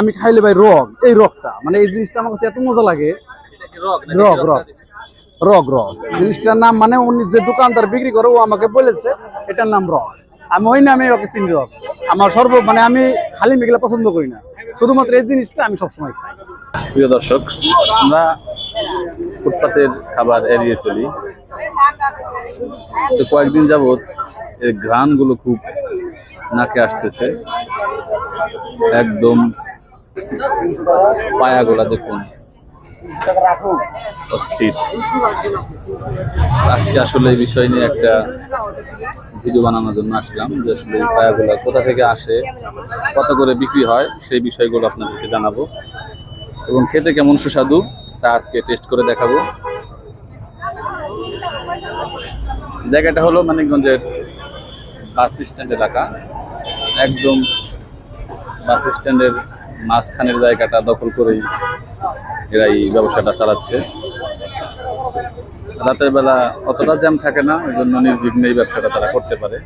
আমি খাইলে ভাই রগ এই রগটা। মানে এই জিনিসটা আমার কাছে এত মজা লাগে। রগ রগ রগ। রগ জিনিসটার নাম মানে উনি যে দোকানদার বিক্রি করে ও আমাকে বলেছে এটার নাম রগ। আমি ওই নামে ওকে চিনি রগ। আমার সর্ব মানে আমি হালিম এগুলো পছন্দ করি না। শুধুমাত্র এই জিনিসটা আমি সবসময় খাই। প্রিয় দর্শক আমরা ফুটপাতের খাবার এড়িয়ে চলি। তো কয়েকদিন যাবত এর ঘ্রাণগুলো খুব নাকে আসতেছে। একদম পায়াগুলা দেখুন। অস্থির। আজকে আসলে এই বিষয় নিয়ে একটা ভিডিও বানানোর জন্য আসলাম যে আসলে পায়াগুলা কোথা থেকে আসে, কত করে বিক্রি হয়, সেই বিষয়গুলো আপনাদেরকে জানাব। এবং খেতে কেমন সুস্বাদু, তা আজকে টেস্ট করে দেখাবো। জায়গাটা হলো মানিকগঞ্জের বাস স্ট্যান্ড এলাকা। একদম বাস স্ট্যান্ডের মাঝখানের জায়গাটা দখল করেই এরা এই ব্যবসাটা চালাচ্ছে। রাতের বেলা অতটা জ্যাম থাকে না ওই জন্য নির্বিঘ্নে এই ব্যবসাটা তারা করতে পারে।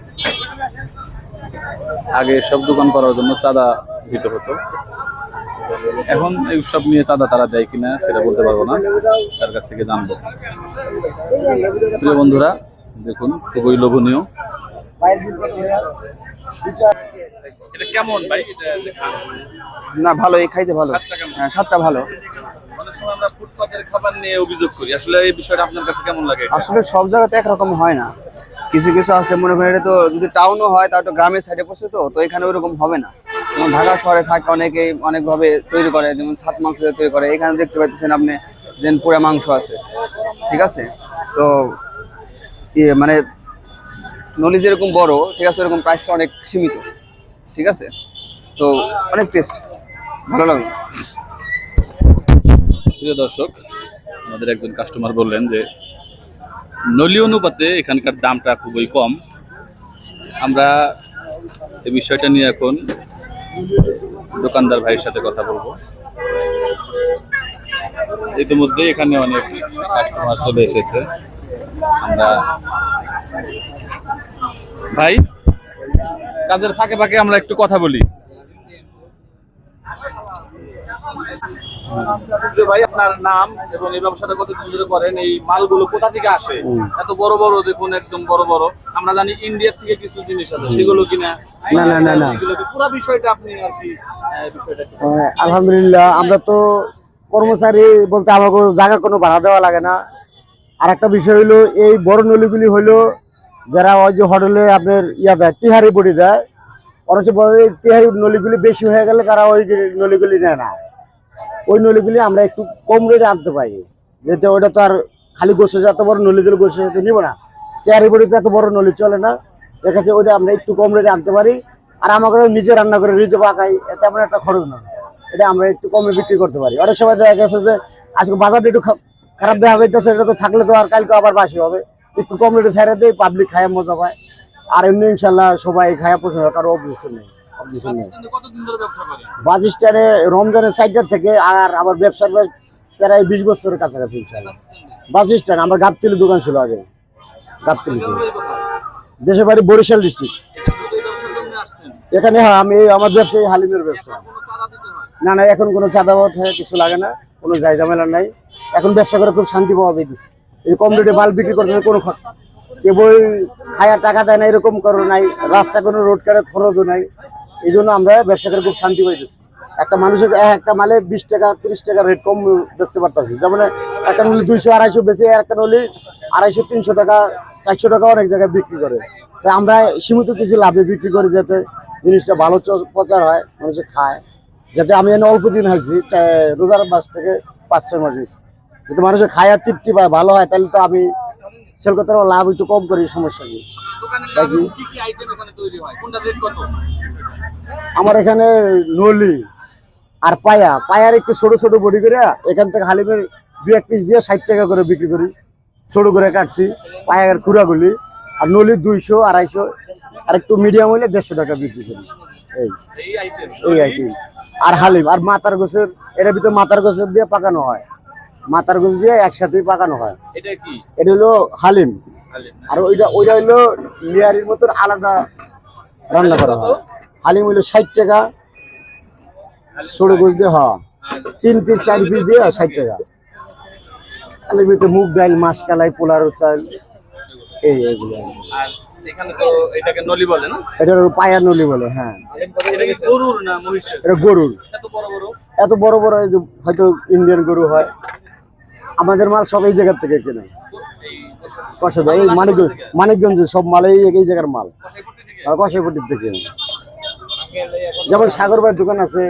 আগে সব দোকান করার জন্য চাঁদা দিতে হতো। এখন এই উৎসব নিয়ে চাঁদা তারা দেয় কিনা সেটা বলতে পারব না তার কাছ থেকে জানব। প্রিয় বন্ধুরা দেখুন খুবই লোভনীয়। এটা কেমন ভাই? না ভালো এই খাইতে ভালো। হ্যাঁ স্বাদটা ভালো। অনেক আমরা ফুটপাতের খাবার নিয়ে অভিযোগ করি। আসলে এই বিষয়টা আপনার কাছে কেমন লাগে আসলে সব জায়গাতে একরকম হয় না। কিছু কিছু আছে মনে করেন এটা তো যদি টাউনও হয় তাও তো গ্রামের সাইডে পড়ছে তো তো এখানে ওরকম হবে না। যেমন ঢাকা শহরে থাকে অনেকেই অনেকভাবে তৈরি করে যেমন সাত মাংস তৈরি করে। এখানে দেখতে পাচ্ছেন আপনি যেন পুরা মাংস আছে। ঠিক আছে? তো ইয়ে মানে নলি যেরকম বড় ঠিক আছে প্রাইসটা অনেক সীমিত। ঠিক আছে? তো অনেক টেস্ট ভালো লাগল। প্রিয় দর্শক, আমাদের একজন কাস্টমার বললেন যে, নলি অনুপাতে এখানকার দামটা খুবই কম। আমরা এই বিষয়টা নিয়ে এখন দোকানদার ভাইয়ের সাথে কথা বলব। ইতিমধ্যে এখানে অনেক কাস্টমার চলে এসেছে। আমরা ভাই, কাজের ফাঁকে ফাঁকে আমরা একটু কথা বলি প্রিয় ভাই আপনার নাম এবং এই ব্যবসাটা কতদিন ধরে করেন? এই মালগুলো কোথা থেকে আসে? এত বড় বড় দেখুন একদম বড় বড়। আমরা জানি ইন্ডিয়া থেকে কিছু জিনিস আছে। সেগুলো কিনা? না, না, না, না। পুরো বিষয়টা আপনি আর কি বিষয়টা আলহামদুলিল্লাহ আমরা তো কর্মচারী বলতে আমাকে জায়গা কোনো ভাড়া দেওয়া লাগে না। আর একটা বিষয় হলো এই বড় নলিগুলি হলো যারা ওই যে হোটেলে আপনার ইয়া দেয় তিহারি বড়ি দেয় অনেক বড় তিহারি নলিগুলি বেশি হয়ে গেলে তারা ওই নলিগুলি নেয় না। ওই নলিগুলি আমরা একটু কম রেটে আনতে পারি। যেতে ওটা তো আর খালি গোসে এত বড় নলিগুলো গোসে যেতে নিব না। তিহারি বড়িতে এত বড় নলি চলে না। দেখা যাচ্ছে ওইটা আমরা একটু কম রেটে আনতে পারি। আর আমাকে নিজে রান্না করে নিজে পাকাই তেমন একটা খরচ না। এটা আমরা একটু কমে বিক্রি করতে পারি। অনেক সময় দেখা গেছে যে আজকে বাজারটা একটু খারাপ দেখা যাইতেছে, এটা তো থাকলে তো আর কালকে আবার বাসি হবে। একটু কম রেটে ছেড়ে দেয় পাবলিক খায় মজা পায়। আর এমনি ইনশাল্লাহ সবাই খায়া পছন্দ কারও অবশিষ্ট নেই। নেই করেন বাস স্ট্যান্ডে রমজানের সাইডটার থেকে আর আমার ব্যবসার প্রায় বিশ বছরের কাছাকাছি ইনশাল্লাহ। বাস স্ট্যান্ড আমার গাবতলি দোকান ছিল আগে। গাবতলি। দেশের বাড়ি বরিশাল ডিস্ট্রিক্ট এখানে হ্যাঁ আমি আমার ব্যবসায়ী হালিমের ব্যবসা। না না এখন কোনো চাঁদা কিছু লাগে না কোনো যাই ঝামেলা নাই। এখন ব্যবসা করে খুব শান্তি পাওয়া যাইতেছে। এই কম রেটে মাল বিক্রি করতে কোনো খরচ কেবল খায়া টাকা দেয় না এরকম করো নাই। রাস্তা কোনো রোড কারে খরচও নাই। এই জন্য আমরা ব্যবসা করে খুব শান্তি পাইতেছি। একটা মানুষের এক একটা মালে বিশ টাকা তিরিশ টাকা রেট কম বেচতে পারতেছি। যেমন একটা নলি দুইশো আড়াইশো বেশি একটা নলি আড়াইশো তিনশো টাকা চারশো টাকা অনেক জায়গায় বিক্রি করে। তাই আমরা সীমিত কিছু লাভে বিক্রি করি যাতে জিনিসটা ভালো প্রচার হয় মানুষে খায়। যাতে আমি এনে অল্প দিন হয়েছি রোজার মাস থেকে পাঁচ ছয় মাস হয়েছি। যদি মানুষের খায় আর তৃপ্তি পায় ভালো হয় তাহলে তো আমি সেল করতে লাভ একটু কম করি সমস্যা নেই। আমার এখানে নলি আর পায়া। পায়ার একটু ছোট ছোট বডি করে এখান থেকে হালিমের দু এক পিস দিয়ে ষাট টাকা করে বিক্রি করি। ছোট করে কাটছি পায়ার খুঁড়াগুলি আর নলি দুইশো আড়াইশো আর একটু মিডিয়াম হইলে দেড়শো টাকা বিক্রি করি। এই এই আর কি। আর হালিম আর মাথার গোছের এর ভিতরে মাথার গোছের দিয়ে পাকানো হয়। মাথার গোছ দিয়ে একসাথেই পাকানো হয়। এটা কি? এটা হলো হালিম। আর ওইটা ওইটা হইল নিয়ারির মতন আলাদা রান্না করা হয়। হালিম হইল ষাট টাকা ছোট গোছ দিয়ে হ তিন পিস চার পিস দিয়ে ষাট টাকা। আলুর ভিতরে মুগ ডাল মাস কালাই পোলার চাল এই এগুলো। পায়া নলি বলে হ্যাঁ। এটা গরুর এত বড় বড়? হয়তো ইন্ডিয়ান গরু হয়। আমাদের মাল সব এই জায়গার থেকে কেনে। কষাদা এই মানিকগঞ্জ মানিকগঞ্জে সব মাল এই জায়গার মাল। আর কষাইপট্টির থেকে। যেমন সাগর ভাইয়ের দোকান আছে,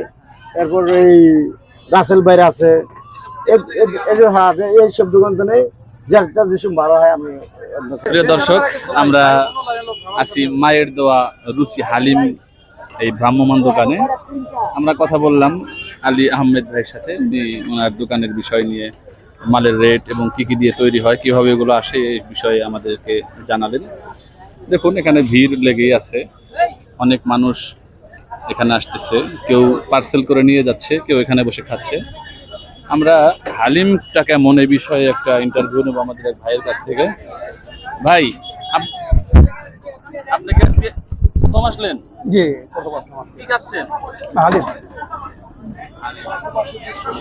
এরপর এই রাসেল বাইরে আছে। হ্যাঁ এই সব দোকান তো নেই প্রিয় দর্শক, আমরা আছি মায়ের দেওয়া রুচি হালিম এই ভ্রাম্যমান দোকানে। আমরা কথা বললাম আলী আহমেদ ভাইয়ের সাথে ওনার দোকানের বিষয় নিয়ে, মালের রেট এবং কি কি দিয়ে তৈরি হয়, কীভাবে এগুলো আসে, এই বিষয়ে আমাদেরকে জানালেন। দেখুন, এখানে ভিড় লেগেই আছে। অনেক মানুষ এখানে আসতেছে। কেউ পার্সেল করে নিয়ে যাচ্ছে কেউ এখানে বসে খাচ্ছে। আমরা হালিমটা কেমন এই বিষয়ে একটা ইন্টারভিউ নেব আমাদের এক ভাইয়ের কাছ থেকে। ভাই আপ- আপনি কি আজকে প্রথম আসলেন? জি। কি খাচ্ছেন? হালিম।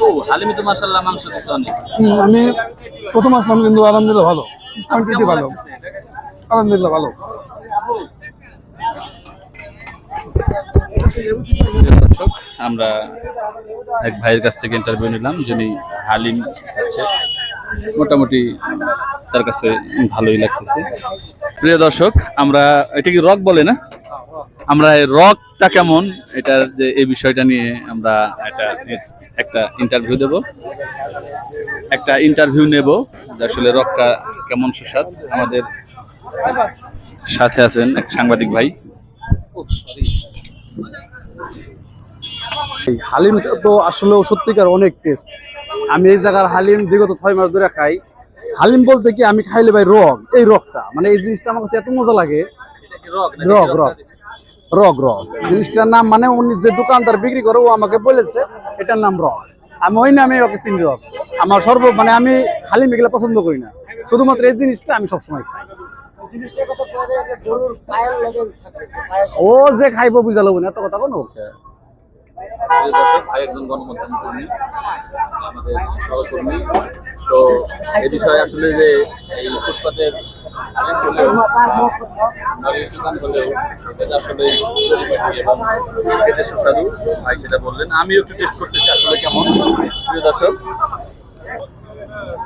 ও হালিমি তো মাশাল্লাহ মাংস দিচ্ছে অনেক। আমি প্রথম আসলাম কিন্তু আলহামদুলিল্লাহ ভালো। কোয়ান্টিটি ভালো। আলহামদুলিল্লাহ ভালো। দর্শক, আমরা এক ভাইয়ের কাছ থেকে ইন্টারভিউ নিলাম, যিনি হালিম খাচ্ছে মোটামুটি তার কাছে ভালোই লাগতেছে। প্রিয় দর্শক, আমরা, এটা কি রক বলে না? আমরা রকটা কেমন? এটার যে, এই বিষয়টা নিয়ে আমরা একটা একটা ইন্টারভিউ দেব। একটা ইন্টারভিউ নেব যে আসলে রকটা কেমন সুস্বাদ। আমাদের সাথে আছেন এক সাংবাদিক ভাই। এই হালিমটা তো আসলেও সত্যিকার অনেক টেস্ট আমি এই জায়গার হালিম বিগত ছয় মাস ধরে খাই। হালিম বলতে কি আমি খাইলে ভাই রগ এই রগটা। মানে এই জিনিসটা আমার কাছে এত মজা লাগে। রগ রগ রগ। রগ জিনিসটার নাম মানে উনি যে দোকানদার বিক্রি করে ও আমাকে বলেছে এটার নাম রগ। আমি ওই নামে ওকে চিনি রগ। আমার সর্ব মানে আমি হালিম এগুলো পছন্দ করি না। শুধুমাত্র এই জিনিসটা আমি সবসময় খাই। ও যে খাইবো বুঝালো না এত কথা কোনো ভাই একজন গণমাধ্যম কর্মী আমাদের সহকর্মী তো বিষয়ে আসলে যে এই ফুটপাতের খেতে সুস্বাদু ভাই সেটা বললেন। আমিও একটু টেস্ট করতেছি আসলে কেমন। প্রিয় দর্শক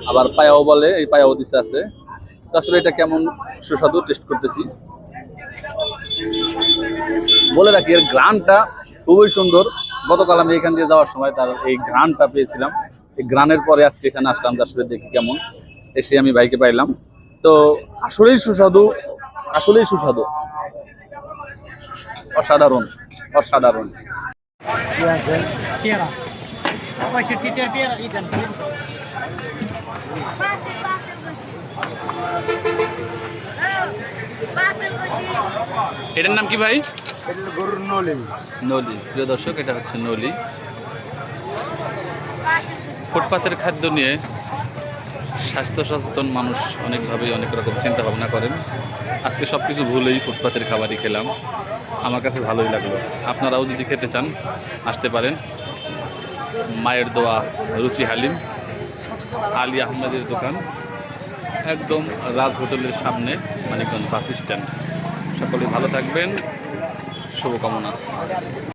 আবার পায়াও বলে এই পায়াও দিছে আছে। আসলে এটা কেমন সুস্বাদু? টেস্ট করতেছি। বলে রাখি, এর গ্রানটা খুবই সুন্দর। গতকাল আমি এখান দিয়ে যাওয়ার সময় তার এই গ্রানটা পেয়েছিলাম। এই গ্রানের পরে আজকে এখানে আসলাম আসলে দেখি কেমন। এসে আমি বাইকে পাইলাম। তো আসলেই সুস্বাদু আসলেই সুস্বাদু। অসাধারণ অসাধারণ। Pera. এটার নাম কি ভাই? গরুর নলি। নলি। প্রিয় দর্শক এটা হচ্ছে নলি. ফুটপাতের খাদ্য নিয়ে স্বাস্থ্য সচেতন মানুষ অনেকভাবেই অনেক রকম চিন্তা ভাবনা করেন। আজকে সব কিছু ভুলেই ফুটপাতের খাবারই খেলাম। আমার কাছে ভালোই লাগল। আপনারাও যদি খেতে চান আসতে পারেন। মায়ের দোয়া রুচি হালিম। আলী আহমেদের দোকান। একদম রাজ হোটেলের সামনে মানিকগঞ্জ বাস স্ট্যান্ড। সকলে ভালো থাকবেন। শুভকামনা।